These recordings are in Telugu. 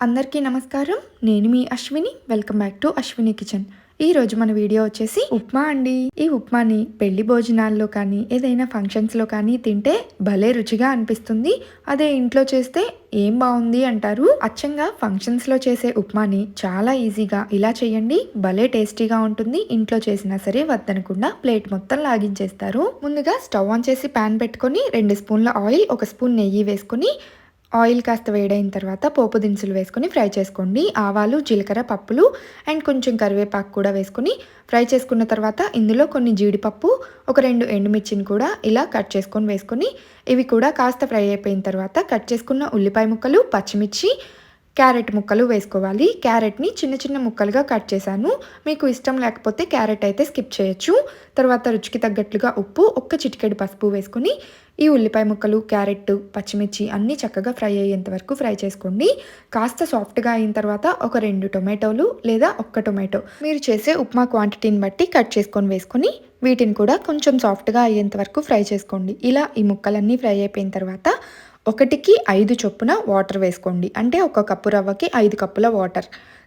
అందరికీ నమస్కారం. నేను మీ Ashwini. Welcome back to Ashwini kitchen ఈ రోజు మన వీడియో వచ్చేసి ఉప్మా అండి. ఈ ఉప్మాని పెళ్ళి భోజనాల్లో కానీ ఏదైనా ఫంక్షన్స్లో కానీ తింటే భలే రుచిగా అనిపిస్తుంది. అదే ఇంట్లో చేస్తే ఏం బాగుంది అంటారు? అచ్చంగా ఫంక్షన్స్లో చేసే ఉప్మాని చాలా ఈజీగా ఇలా చేయండి. భలే టేస్టీగా ఉంటుంది. ఇంట్లో చేసినా సరే వద్దనకుండా ప్లేట్ మొత్తం లాగించేస్తారు. ముందుగా స్టవ్ ఆన్ చేసి ప్యాన్ పెట్టుకొని రెండు స్పూన్ల ఆయిల్ ఒక స్పూన్ నెయ్యి వేసుకొని ఆయిల్ కాస్త వేడైన తర్వాత పోపు దినుసులు వేసుకొని ఫ్రై చేసుకోండి. ఆవాలు జీలకర్ర పప్పులు అండ్ కొంచెం కరివేపాకు కూడా వేసుకొని ఫ్రై చేసుకున్న తర్వాత ఇందులో కొన్ని జీడిపప్పు ఒక రెండు ఎండుమిర్చిని కూడా ఇలా కట్ చేసుకొని వేసుకొని ఇవి కూడా కాస్త ఫ్రై అయిపోయిన తర్వాత కట్ చేసుకున్న ఉల్లిపాయ ముక్కలు పచ్చిమిర్చి క్యారెట్ ముక్కలు వేసుకోవాలి. క్యారెట్ని చిన్న చిన్న ముక్కలుగా కట్ చేశాను. మీకు ఇష్టం లేకపోతే క్యారెట్ అయితే స్కిప్ చేయొచ్చు. తర్వాత రుచికి తగ్గట్లుగా ఉప్పు ఒక్క చిటికెడు పసుపు వేసుకొని ఈ ఉల్లిపాయ ముక్కలు క్యారెట్ పచ్చిమిర్చి అన్నీ చక్కగా ఫ్రై అయ్యేంత వరకు ఫ్రై చేసుకోండి. కాస్త సాఫ్ట్గా అయిన తర్వాత ఒక రెండు టొమాటోలు లేదా ఒక్క టొమాటో. మీరు చేసే ఉప్మా క్వాంటిటీని బట్టి కట్ చేసుకొని వేసుకొని వీటిని కూడా కొంచెం సాఫ్ట్గా అయ్యేంత వరకు ఫ్రై చేసుకోండి. ఇలా ఈ ముక్కలన్నీ ఫ్రై అయిపోయిన తర్వాత ఒకటికి ఐదు చొప్పున వాటర్ వేసుకోండి. అంటే ఒక కప్పు రవ్వకి ఐదు కప్పుల వాటర్.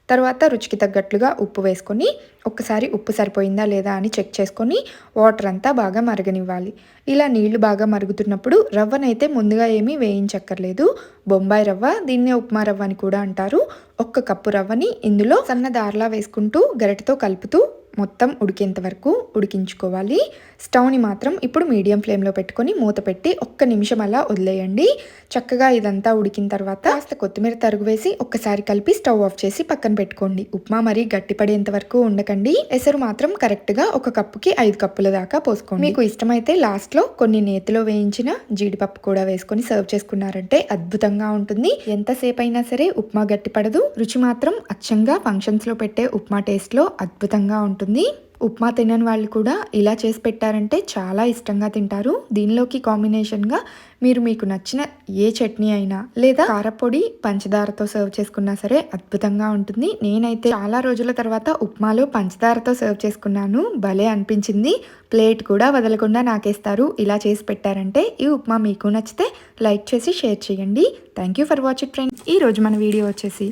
తర్వాత రుచికి తగ్గట్లుగా ఉప్పు వేసుకొని ఒక్కసారి ఉప్పు సరిపోయిందా లేదా అని చెక్ చేసుకొని వాటర్ అంతా బాగా మరగనివ్వాలి. ఇలా నీళ్ళు బాగా మరుగుతున్నప్పుడు రవ్వనైతే ముందుగా ఏమీ వేయించక్కర్లేదు. బొంబాయి రవ్వ దీన్నే ఉప్మా రవ్వ అని కూడా అంటారు. ఒక్క కప్పు రవ్వని ఇందులో సన్న దారలా వేసుకుంటూ గరిటతో కలుపుతూ మొత్తం ఉడికేంత వరకు ఉడికించుకోవాలి. స్టవ్ని మాత్రం ఇప్పుడు మీడియం ఫ్లేమ్లో పెట్టుకొని మూత పెట్టి ఒక్క నిమిషం అలా వదిలేయండి. చక్కగా ఇదంతా ఉడికిన తర్వాత కాస్త కొత్తిమీర తరుగు వేసి ఒక్కసారి కలిపి స్టవ్ ఆఫ్ చేసి పక్కన పెట్టుకోండి. ఉప్మా మరీ గట్టిపడేంత వరకు ఉండకండి. ఎసరు మాత్రం కరెక్ట్గా ఒక కప్పుకి ఐదు కప్పుల దాకా పోసుకోండి. మీకు ఇష్టమైతే లాస్ట్లో కొన్ని నేతిలో వేయించిన జీడిపప్పు కూడా వేసుకొని సర్వ్ చేసుకున్నారంటే అద్భుతంగా ఉంటుంది. ఎంతసేపు అయినా సరే ఉప్మా గట్టిపడదు రుచి మాత్రం అచ్చంగా ఫంక్షన్స్లో పెట్టే ఉప్మా టేస్ట్లో అద్భుతంగా ఉంటుంది. ఉప్మా తినని వాళ్ళు కూడా ఇలా చేసి పెట్టారంటే చాలా ఇష్టంగా తింటారు. దీనిలోకి కాంబినేషన్గా మీరు మీకు నచ్చిన ఏ చట్నీ అయినా లేదా కారపొడి పంచదారతో సర్వ్ చేసుకున్నా సరే అద్భుతంగా ఉంటుంది. నేనైతే చాలా రోజుల తర్వాత ఉప్మాలో పంచదారతో సర్వ్ చేసుకున్నాను. భలే అనిపించింది. ప్లేట్ కూడా వదలకుండా నాకేస్తారు. ఇలా చేసి పెట్టారంటే ఈ ఉప్మా మీకు నచ్చితే లైక్ చేసి షేర్ చేయండి. Thank you for watching friends ఈ రోజు మన వీడియో వచ్చేసి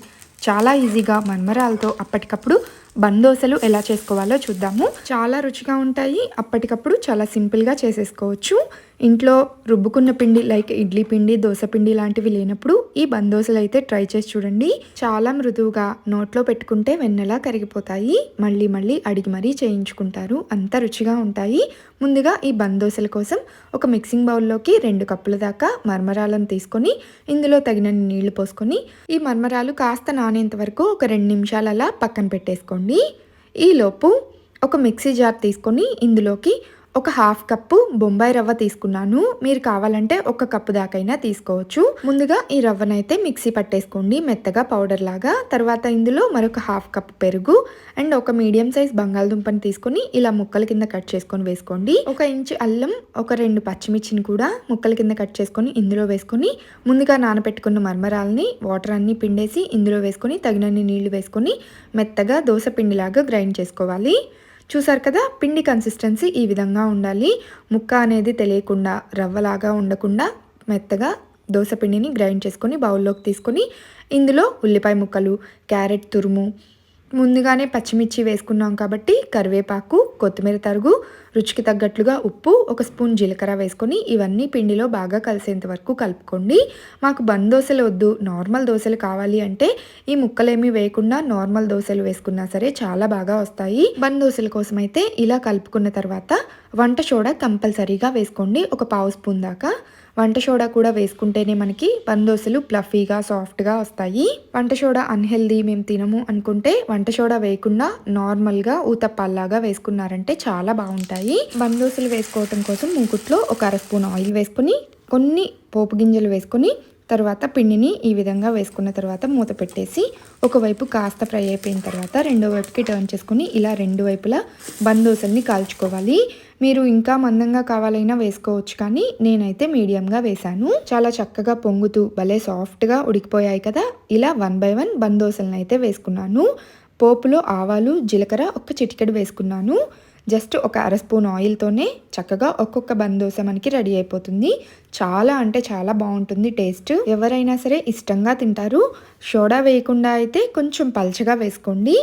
చాలా ఈజీగా మన్మరాలతో అప్పటికప్పుడు బందోసలు ఎలా చేసుకోవాలో చూద్దాము. చాలా రుచిగా ఉంటాయి. అప్పటికప్పుడు చాలా సింపుల్గా చేసేసుకోవచ్చు. ఇంట్లో రుబ్బుకున్న పిండి లైక్ ఇడ్లీ పిండి దోశ పిండి లాంటివి లేనప్పుడు ఈ బందోసలు అయితే ట్రై చేసి చూడండి. చాలా మృదువుగా నోట్లో పెట్టుకుంటే వెన్నెలా కరిగిపోతాయి. మళ్ళీ మళ్ళీ అడిగి మరీ చేయించుకుంటారు. అంత రుచిగా ఉంటాయి. ముందుగా ఈ బందోసల కోసం ఒక మిక్సింగ్ బౌల్లోకి రెండు కప్పుల దాకా మర్మరాలను తీసుకొని ఇందులో తగినన్ని నీళ్ళు పోసుకొని ఈ మర్మరాలు కాస్త నానేంత వరకు ఒక రెండు నిమిషాలు అలా పక్కన పెట్టేసుకోండి. ఈలోపు ఒక మిక్సీ జార్ తీసుకొని ఇందులోకి ఒక హాఫ్ కప్పు బొంబాయి రవ్వ తీసుకున్నాను. మీరు కావాలంటే ఒక కప్పు దాకైనా తీసుకోవచ్చు. ముందుగా ఈ రవ్వనైతే మిక్సీ పట్టేసుకోండి. మెత్తగా పౌడర్ లాగా. తర్వాత ఇందులో మరొక హాఫ్ కప్ పెరుగు అండ్ ఒక మీడియం సైజ్ బంగాళదుంపని తీసుకొని ఇలా ముక్కల కింద కట్ చేసుకొని వేసుకోండి. ఒక ఇంచు అల్లం ఒక రెండు పచ్చిమిర్చిని కూడా ముక్కల కింద కట్ చేసుకొని ఇందులో వేసుకొని ముందుగా నానబెట్టుకున్న మర్మరాలని వాటర్ అన్ని పిండేసి ఇందులో వేసుకొని తగినన్ని నీళ్ళు వేసుకొని మెత్తగా దోశ పిండిలాగా గ్రైండ్ చేసుకోవాలి. చూసారు కదా పిండి కన్సిస్టెన్సీ ఈ విధంగా ఉండాలి. ముక్క అనేది తెలియకుండా రవ్వలాగా ఉండకుండా మెత్తగా దోశ పిండిని గ్రైండ్ చేసుకొని బౌల్లోకి తీసుకొని ఇందులో ఉల్లిపాయ ముక్కలు క్యారెట్ తురుము ముందుగానే పచ్చిమిర్చి వేసుకున్నాం కాబట్టి కరివేపాకు కొత్తిమీర తరుగు రుచికి తగ్గట్లుగా ఉప్పు ఒక స్పూన్ జీలకర్ర వేసుకొని ఇవన్నీ పిండిలో బాగా కలిసేంత వరకు కలుపుకోండి. మాకు బంద్ దోశలు వద్దు నార్మల్ దోశలు కావాలి అంటే ఈ ముక్కలేమీ వేయకుండా నార్మల్ దోశలు వేసుకున్నా సరే చాలా బాగా వస్తాయి. బంద్ దోశల కోసం అయితే ఇలా కలుపుకున్న తర్వాత వంట సోడా కంపల్సరీగా వేసుకోండి. ఒక పావు స్పూన్ దాకా వంట సోడా కూడా వేసుకుంటేనే మనకి బందోసలు ప్లఫీగా సాఫ్ట్గా వస్తాయి. వంట సోడా అన్హెల్దీ మేము తినము అనుకుంటే వంట సోడా వేయకుండా నార్మల్గా ఊతప్పాల్లాగా వేసుకున్నారంటే చాలా బాగుంటాయి. బందోసలు వేసుకోవటం కోసం మూకుట్లో ఒక అర స్పూన్ ఆయిల్ వేసుకుని కొన్ని పోపు గింజలు వేసుకొని తర్వాత పిండిని ఈ విధంగా వేసుకున్న తర్వాత మూత పెట్టేసి ఒకవైపు కాస్త ఫ్రై అయిపోయిన తర్వాత రెండో వైపుకి టర్న్ చేసుకుని ఇలా రెండు వైపులా బందోసల్ని కాల్చుకోవాలి. మీరు ఇంకా మందంగా కావాలైనా వేసుకోవచ్చు కానీ నేనైతే మీడియంగా వేశాను. చాలా చక్కగా పొంగుతూ భలే సాఫ్ట్గా ఉడికిపోయాయి కదా. ఇలా వన్ బై వన్ బందోసలను అయితే వేసుకున్నాను. పోపులో ఆవాలు జీలకర్ర ఒక చిటికెడు వేసుకున్నాను. జస్ట్ ఒక అర స్పూన్ ఆయిల్తోనే చక్కగా ఒక్కొక్క బందోస మనకి రెడీ అయిపోతుంది. చాలా అంటే చాలా బాగుంటుంది టేస్ట్. ఎవరైనా సరే ఇష్టంగా తింటారు. సోడా వేయకుండా అయితే కొంచెం పల్చగా వేసుకోండి.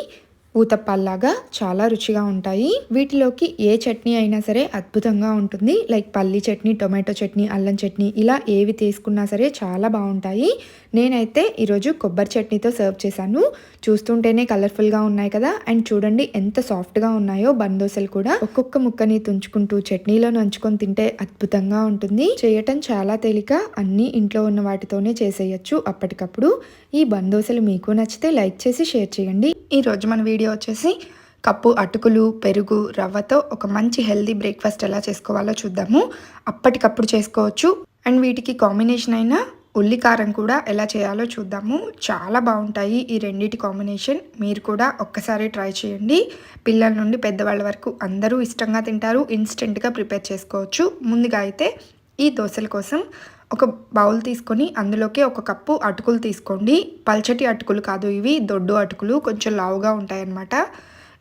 ఊతప్పాల్లాగా చాలా రుచిగా ఉంటాయి. వీటిలోకి ఏ చట్నీ అయినా సరే అద్భుతంగా ఉంటుంది. లైక్ పల్లి చట్నీ టొమాటో చట్నీ అల్లం చట్నీ ఇలా ఏవి తీసుకున్నా సరే చాలా బాగుంటాయి. నేనైతే ఈరోజు కొబ్బరి చట్నీతో సర్వ్ చేశాను. చూస్తుంటేనే కలర్ఫుల్గా ఉన్నాయి కదా. అండ్ చూడండి ఎంత సాఫ్ట్గా ఉన్నాయో బందోసలు కూడా. ఒక్కొక్క ముక్కని తుంచుకుంటూ చట్నీలో నంచుకొని తింటే అద్భుతంగా ఉంటుంది. చేయటం చాలా తేలిక. అన్నీ ఇంట్లో ఉన్న వాటితోనే చేసేయచ్చు అప్పటికప్పుడు. ఈ బందోసలు మీకు నచ్చితే లైక్ చేసి షేర్ చేయండి. ఈ రోజు మన వీడియో వచ్చేసి కప్పు అటుకులు పెరుగు రవ్వతో ఒక మంచి హెల్దీ బ్రేక్ఫాస్ట్ ఎలా చేసుకోవాలో చూద్దాము. అప్పటికప్పుడు చేసుకోవచ్చు. అండ్ వీటికి కాంబినేషన్ అయిన ఉల్లి కారం కూడా ఎలా చేయాలో చూద్దాము. చాలా బాగుంటాయి ఈ రెండింటి కాంబినేషన్. మీరు కూడా ఒక్కసారి ట్రై చేయండి. పిల్లల నుండి పెద్దవాళ్ళ వరకు అందరూ ఇష్టంగా తింటారు. ఇన్స్టెంట్గా ప్రిపేర్ చేసుకోవచ్చు. ముందుగా అయితే ఈ దోశల కోసం ఒక బౌల్ తీసుకొని అందులోకి ఒక కప్పు అటుకులు తీసుకోండి. పల్చటి అటుకులు కాదు ఇవి దొడ్డు అటుకులు కొంచెం లావుగా ఉంటాయన్నమాట.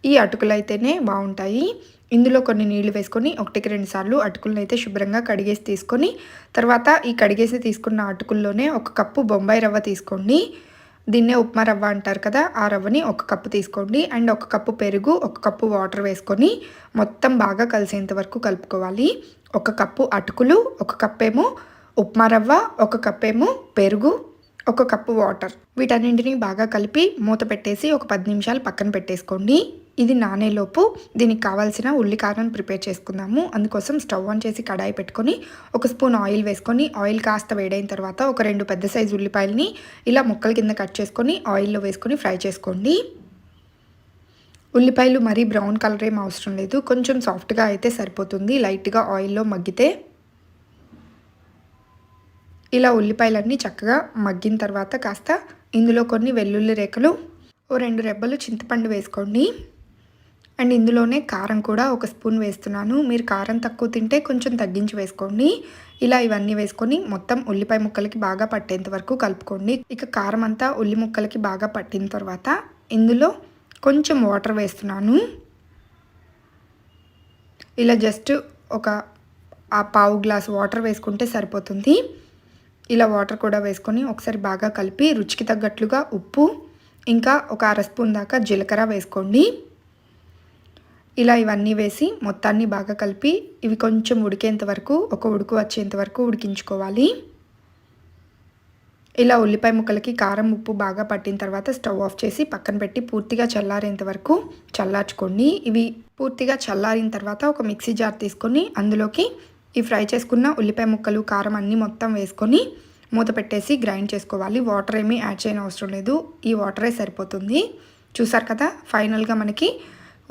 ఈ అటుకులు అయితేనే బాగుంటాయి. ఇందులో కొన్ని నీళ్ళు వేసుకొని ఒకటికి రెండు సార్లు అటుకులను అయితే శుభ్రంగా కడిగేసి తీసుకొని తర్వాత ఈ కడిగేసి తీసుకున్న అటుకుల్లోనే ఒక కప్పు బొంబాయి రవ్వ తీసుకోండి. దీన్నే ఉప్మా రవ్వ అంటారు కదా ఆ రవ్వని ఒక కప్పు తీసుకోండి. అండ్ ఒక కప్పు పెరుగు ఒక కప్పు వాటర్ వేసుకొని మొత్తం బాగా కలిసేంత వరకు కలుపుకోవాలి. ఒక కప్పు అటుకులు ఒక కప్పేమో ఉప్మా రవ్వ ఒక కప్పేమో పెరుగు ఒక కప్పు వాటర్. వీటన్నింటినీ బాగా కలిపి మూత పెట్టేసి ఒక పది నిమిషాలు పక్కన పెట్టేసుకోండి. ఇది నానేలోపు దీనికి కావాల్సిన ఉల్లికారం ప్రిపేర్ చేసుకుందాము. అందుకోసం స్టవ్ ఆన్ చేసి కడాయి పెట్టుకొని ఒక స్పూన్ ఆయిల్ వేసుకొని ఆయిల్ కాస్త వేడైన తర్వాత ఒక రెండు పెద్ద సైజు ఉల్లిపాయలని ఇలా ముక్కల కింద కట్ చేసుకొని ఆయిల్లో వేసుకొని ఫ్రై చేసుకోండి. ఉల్లిపాయలు మరీ బ్రౌన్ కలర్ ఏం అవసరం లేదు. కొంచెం సాఫ్ట్గా అయితే సరిపోతుంది. లైట్గా ఆయిల్లో మగ్గితే ఇలా ఉల్లిపాయలన్నీ చక్కగా మగ్గిన తర్వాత కాస్త ఇందులో కొన్ని వెల్లుల్లి రేఖలు ఓ రెండు రెబ్బలు చింతపండు వేసుకోండి. అండ్ ఇందులోనే కారం కూడా ఒక స్పూన్ వేస్తున్నాను. మీరు కారం తక్కువ తింటే కొంచెం తగ్గించి వేసుకోండి. ఇలా ఇవన్నీ వేసుకొని మొత్తం ఉల్లిపాయ ముక్కలకి బాగా పట్టేంత వరకు కలుపుకోండి. ఇక కారం అంతా ఉల్లి ముక్కలకి బాగా పట్టిన తర్వాత ఇందులో కొంచెం వాటర్ వేస్తున్నాను. ఇలా జస్ట్ ఒక ఆ పావు గ్లాస్ వాటర్ వేసుకుంటే సరిపోతుంది. ఇలా వాటర్ కూడా వేసుకొని ఒకసారి బాగా కలిపి రుచికి తగ్గట్లుగా ఉప్పు ఇంకా ఒక అర స్పూన్ దాకా జీలకర్ర వేసుకోండి. ఇలా ఇవన్నీ వేసి మొత్తాన్ని బాగా కలిపి ఇవి కొంచెం ఉడికేంత వరకు ఒక ఉడుకు వచ్చేంత వరకు ఉడికించుకోవాలి. ఇలా ఉల్లిపాయ ముక్కలకి కారం ఉప్పు బాగా పట్టిన తర్వాత స్టవ్ ఆఫ్ చేసి పక్కన పెట్టి పూర్తిగా చల్లారేంత వరకు చల్లార్చుకోండి. ఇవి పూర్తిగా చల్లారిన తర్వాత ఒక మిక్సీ జార్ తీసుకొని అందులోకి ఈ ఫ్రై చేసుకున్న ఉల్లిపాయ ముక్కలు కారం అన్నీ మొత్తం వేసుకొని మూత పెట్టేసి గ్రైండ్ చేసుకోవాలి. వాటర్ ఏమీ యాడ్ చేయని అవసరం లేదు. ఈ వాటరే సరిపోతుంది. చూసారు కదా ఫైనల్గా మనకి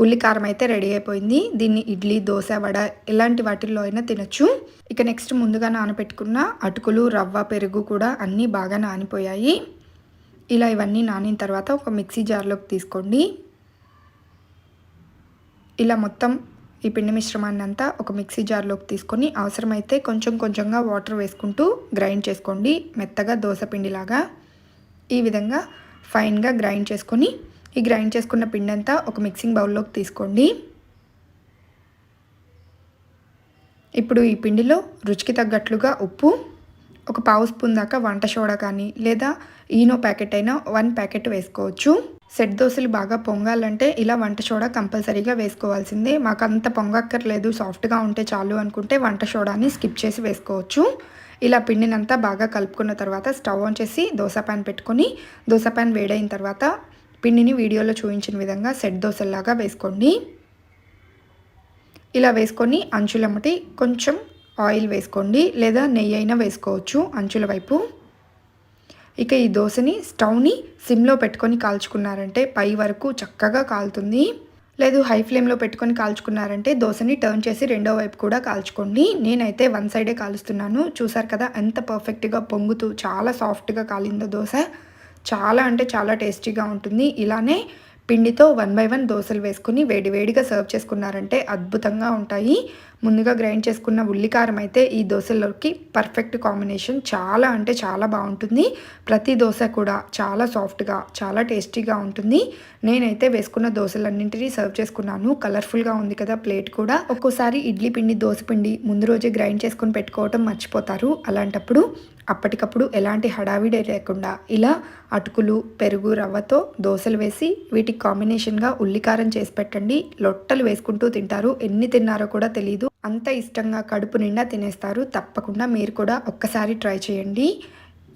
ఉల్లి కారం అయితే రెడీ అయిపోయింది. దీన్ని ఇడ్లీ దోశ వడ ఎలాంటి వాటిల్లో అయినా తినచ్చు. ఇక నెక్స్ట్ ముందుగా నానబెట్టుకున్న అటుకులు రవ్వ పెరుగు కూడా అన్నీ బాగా నానిపోయాయి. ఇలా ఇవన్నీ నానిన తర్వాత ఒక మిక్సీ జార్లోకి తీసుకోండి. ఇలా మొత్తం ఈ పిండి మిశ్రమాన్ని అంతా ఒక మిక్సీ జార్లోకి తీసుకొని అవసరమైతే కొంచెం కొంచెంగా వాటర్ వేసుకుంటూ గ్రైండ్ చేసుకోండి. మెత్తగా దోశ పిండిలాగా. ఈ విధంగా ఫైన్గా గ్రైండ్ చేసుకొని ఈ గ్రైండ్ చేసుకున్న పిండి అంతా ఒక మిక్సింగ్ బౌల్లోకి తీసుకోండి. ఇప్పుడు ఈ పిండిలో రుచికి తగ్గట్లుగా ఉప్పు ఒక పావు స్పూన్ దాకా వంట సోడా కానీ లేదా ఈనో ప్యాకెట్ అయినా వన్ ప్యాకెట్ వేసుకోవచ్చు. సెట్ దోశలు బాగా పొంగాలంటే ఇలా వంట సోడా కంపల్సరీగా వేసుకోవాల్సిందే. మాకు అంత పొంగక్కర్లేదు సాఫ్ట్గా ఉంటే చాలు అనుకుంటే వంట సోడాని స్కిప్ చేసి వేసుకోవచ్చు. ఇలా పిండినంతా బాగా కలుపుకున్న తర్వాత స్టవ్ ఆన్ చేసి దోశ ప్యాన్ పెట్టుకొని దోశ ప్యాన్ వేడైన తర్వాత పిండిని వీడియోలో చూపించిన విధంగా సెట్ దోశల్లాగా వేసుకోండి. ఇలా వేసుకొని అంచులమ్మటి కొంచెం ఆయిల్ వేసుకోండి లేదా నెయ్యి అయినా వేసుకోవచ్చు అంచుల వైపు. ఇక ఈ దోశని స్టవ్ని సిమ్లో పెట్టుకొని కాల్చుకున్నారంటే పై వరకు చక్కగా కాలుతుంది. లేదు హై ఫ్లేమ్లో పెట్టుకొని కాల్చుకున్నారంటే దోశని టర్న్ చేసి రెండో వైపు కూడా కాల్చుకోండి. నేనైతే వన్ సైడే కాలుస్తున్నాను. చూసారు కదా ఎంత పర్ఫెక్ట్గా పొంగుతూ చాలా సాఫ్ట్గా కాలిందో దోశ. చాలా అంటే చాలా టేస్టీగా ఉంటుంది. ఇలానే పిండితో వన్ బై వన్ దోశలు వేసుకుని వేడివేడిగా సర్వ్ చేసుకున్నారంటే అద్భుతంగా ఉంటాయి. ముందుగా గ్రైండ్ చేసుకున్న ఉల్లికారం అయితే ఈ దోశలోకి పర్ఫెక్ట్ కాంబినేషన్ చాలా అంటే చాలా బాగుంటుంది. ప్రతి దోశ కూడా చాలా సాఫ్ట్గా చాలా టేస్టీగా ఉంటుంది. నేనైతే వేసుకున్న దోశలన్నింటినీ సర్వ్ చేసుకున్నాను. కలర్ఫుల్గా ఉంది కదా ప్లేట్ కూడా. ఒక్కోసారి ఇడ్లీ పిండి దోశ పిండి ముందు రోజే గ్రైండ్ చేసుకుని పెట్టుకోవటం మర్చిపోతారు. అలాంటప్పుడు అప్పటికప్పుడు ఎలాంటి హడావిడి లేకుండా ఇలా అటుకులు పెరుగు రవ్వతో దోశలు వేసి వీటికి కాంబినేషన్గా ఉల్లికారం చేసి పెట్టండి. లొట్టలు వేసుకుంటూ తింటారు. ఎన్ని తిన్నారో కూడా తెలియదు అంత ఇష్టంగా కడుపు నిండా తినేస్తారు. తప్పకుండా మీరు కూడా ఒక్కసారి ట్రై చేయండి.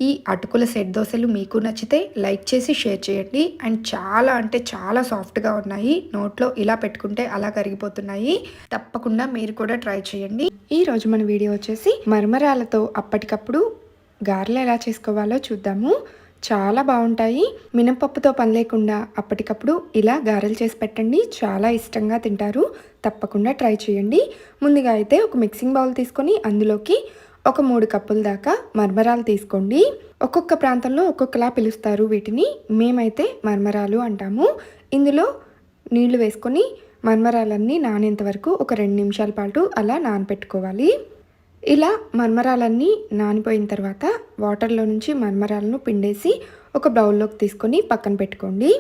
ఈ అటుకుల సెట్ దోశలు మీకు నచ్చితే లైక్ చేసి షేర్ చేయండి. అండ్ చాలా అంటే చాలా సాఫ్ట్గా ఉన్నాయి. నోట్లో ఇలా పెట్టుకుంటే అలా కరిగిపోతున్నాయి. తప్పకుండా మీరు కూడా ట్రై చేయండి. ఈ రోజు మన వీడియో వచ్చేసి మరమరాలతో అప్పటికప్పుడు గారెలు ఎలా చేసుకోవాలో చూద్దాము. చాలా బాగుంటాయి. మినపప్పుతో పని లేకుండా అప్పటికప్పుడు ఇలా గారెలు చేసి పెట్టండి. చాలా ఇష్టంగా తింటారు. తప్పకుండా ట్రై చేయండి. ముందుగా అయితే ఒక మిక్సింగ్ బౌల్ తీసుకొని అందులోకి ఒక మూడు కప్పుల దాకా మర్మరాలు తీసుకోండి. ఒక్కొక్క ప్రాంతంలో ఒక్కొక్కలా పిలుస్తారు వీటిని. మేమైతే మర్మరాలు అంటాము. ఇందులో నీళ్ళు వేసుకొని మర్మరాలన్నీ నానేంత వరకు ఒక రెండు నిమిషాల పాటు అలా నానపెట్టుకోవాలి. ఇలా మర్మరాలన్నీ నానిపోయిన తర్వాత వాటర్లో నుంచి మర్మరాలను పిండేసి ఒక బౌల్లోకి తీసుకొని పక్కన పెట్టుకోండి.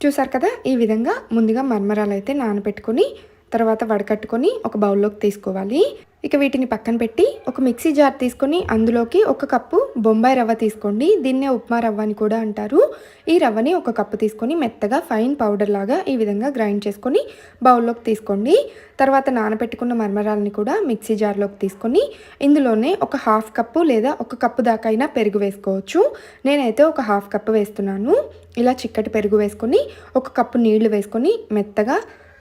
చూసారు కదా? ఈ విధంగా ముందుగా మర్మరాలు అయితే నానబెట్టుకొని తర్వాత వడకట్టుకొని ఒక బౌల్లోకి తీసుకోవాలి. ఇక వీటిని పక్కన పెట్టి ఒక మిక్సీ జార్ తీసుకొని అందులోకి ఒక కప్పు బొంబాయి రవ్వ తీసుకోండి. దీన్నే ఉప్మా రవ్వ అని కూడా అంటారు. ఈ రవ్వని ఒక కప్పు తీసుకొని మెత్తగా ఫైన్ పౌడర్ లాగా ఈ విధంగా గ్రైండ్ చేసుకొని బౌల్లోకి తీసుకోండి. తర్వాత నానబెట్టుకున్న మర్మరాలని కూడా మిక్సీ జార్లోకి తీసుకొని ఇందులోనే ఒక హాఫ్ కప్పు లేదా ఒక కప్పు దాకా అయినా పెరుగు వేసుకోవచ్చు. నేనైతే ఒక హాఫ్ కప్పు వేస్తున్నాను. ఇలా చిక్కటి పెరుగు వేసుకొని ఒక కప్పు నీళ్ళు వేసుకొని మెత్తగా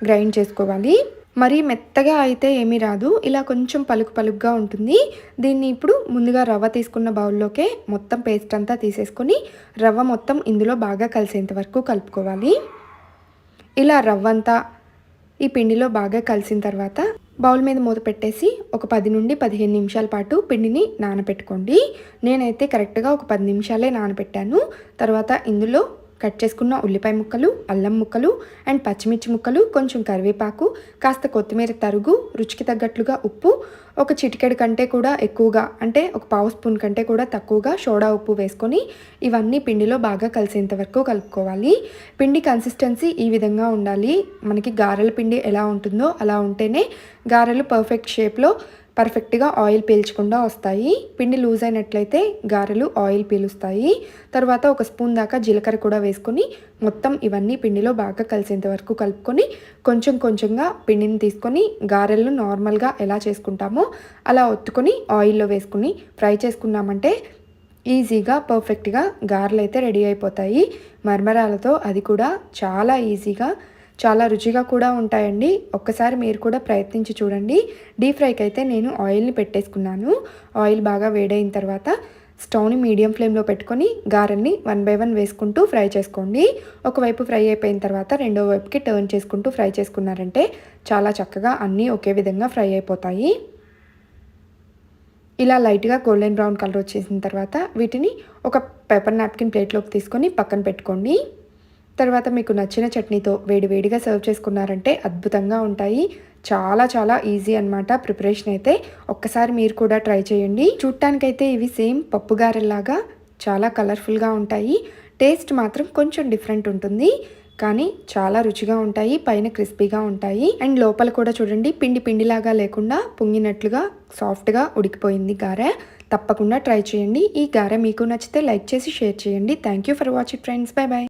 గ్రైండ్ చేసుకోవాలి. మరీ మెత్తగా అయితే ఏమీ రాదు. ఇలా కొంచెం పలుకు పలుకుగా ఉంటుంది. దీన్ని ఇప్పుడు ముందుగా రవ్వ తీసుకున్న బౌల్లోకే మొత్తం పేస్ట్ అంతా తీసేసుకొని రవ్వ మొత్తం ఇందులో బాగా కలిసేంత వరకు కలుపుకోవాలి. ఇలా రవ్వ అంతా ఈ పిండిలో బాగా కలిసిన తర్వాత బౌల్ మీద మూత పెట్టేసి ఒక పది నుండి పదిహేను నిమిషాల పాటు పిండిని నానబెట్టుకోండి. నేనైతే కరెక్ట్గా ఒక పది నిమిషాలే నానపెట్టాను తర్వాత ఇందులో కట్ చేసుకున్న ఉల్లిపాయ ముక్కలు అల్లం ముక్కలు అండ్ పచ్చిమిర్చి ముక్కలు కొంచెం కరివేపాకు కాస్త కొత్తిమీర తరుగు రుచికి తగ్గట్లుగా ఉప్పు ఒక చిటికెడు కంటే కూడా ఎక్కువగా అంటే ఒక పావు స్పూన్ కంటే కూడా తక్కువగా సోడా ఉప్పు వేసుకొని ఇవన్నీ పిండిలో బాగా కలిసేంత వరకు కలుపుకోవాలి. పిండి కన్సిస్టెన్సీ ఈ విధంగా ఉండాలి. మనకి గారెల పిండి ఎలా ఉంటుందో అలా ఉంటేనే గారెలు పర్ఫెక్ట్ షేప్లో పర్ఫెక్ట్గా ఆయిల్ పీల్చకుండా వస్తాయి. పిండి లూజ్ అయినట్లయితే గారెలు ఆయిల్ పీలుస్తాయి. తర్వాత ఒక స్పూన్ దాకా జీలకర్ర కూడా వేసుకొని మొత్తం ఇవన్నీ పిండిలో బాగా కలిసేంత వరకు కలుపుకొని కొంచెం కొంచెంగా పిండిని తీసుకొని గారెలను నార్మల్గా ఎలా చేసుకుంటామో అలా ఒత్తుకొని ఆయిల్లో వేసుకుని ఫ్రై చేసుకున్నామంటే ఈజీగా పర్ఫెక్ట్గా గారెలు అయితే రెడీ అయిపోతాయి. మర్మరాలతో అది కూడా చాలా ఈజీగా చాలా రుచిగా కూడా ఉంటాయండి. ఒక్కసారి మీరు కూడా ప్రయత్నించి చూడండి. డీప్ ఫ్రైకి అయితే నేను ఆయిల్ని పెట్టేసుకున్నాను. ఆయిల్ బాగా వేడైన తర్వాత స్టవ్ని మీడియం ఫ్లేమ్లో పెట్టుకొని గారెల్ని వన్ బై వన్ వేసుకుంటూ ఫ్రై చేసుకోండి. ఒకవైపు ఫ్రై అయిపోయిన తర్వాత రెండో వైపుకి టర్న్ చేసుకుంటూ ఫ్రై చేసుకున్నారంటే చాలా చక్కగా అన్నీ ఒకే విధంగా ఫ్రై అయిపోతాయి. ఇలా లైట్గా గోల్డెన్ బ్రౌన్ కలర్ వచ్చేసిన తర్వాత వీటిని ఒక పేపర్ నాప్కిన్ ప్లేట్లోకి తీసుకొని పక్కన పెట్టుకోండి. తర్వాత మీకు నచ్చిన చట్నీతో వేడివేడిగా సర్వ్ చేసుకున్నారంటే అద్భుతంగా ఉంటాయి. చాలా చాలా ఈజీ అనమాట ప్రిపరేషన్ అయితే. ఒక్కసారి మీరు కూడా ట్రై చేయండి. చూడటానికైతే ఇవి సేమ్ పప్పు గారెల్లాగా చాలా కలర్ఫుల్గా ఉంటాయి. టేస్ట్ మాత్రం కొంచెం డిఫరెంట్ ఉంటుంది. కానీ చాలా రుచిగా ఉంటాయి పైన క్రిస్పీగా ఉంటాయి. అండ్ లోపల కూడా చూడండి పిండి పిండిలాగా లేకుండా పొంగినట్లుగా సాఫ్ట్గా ఉడికిపోయింది గారె. తప్పకుండా ట్రై చేయండి. ఈ గారె మీకు నచ్చితే లైక్ చేసి షేర్ చేయండి. Thank you for watching friends bye bye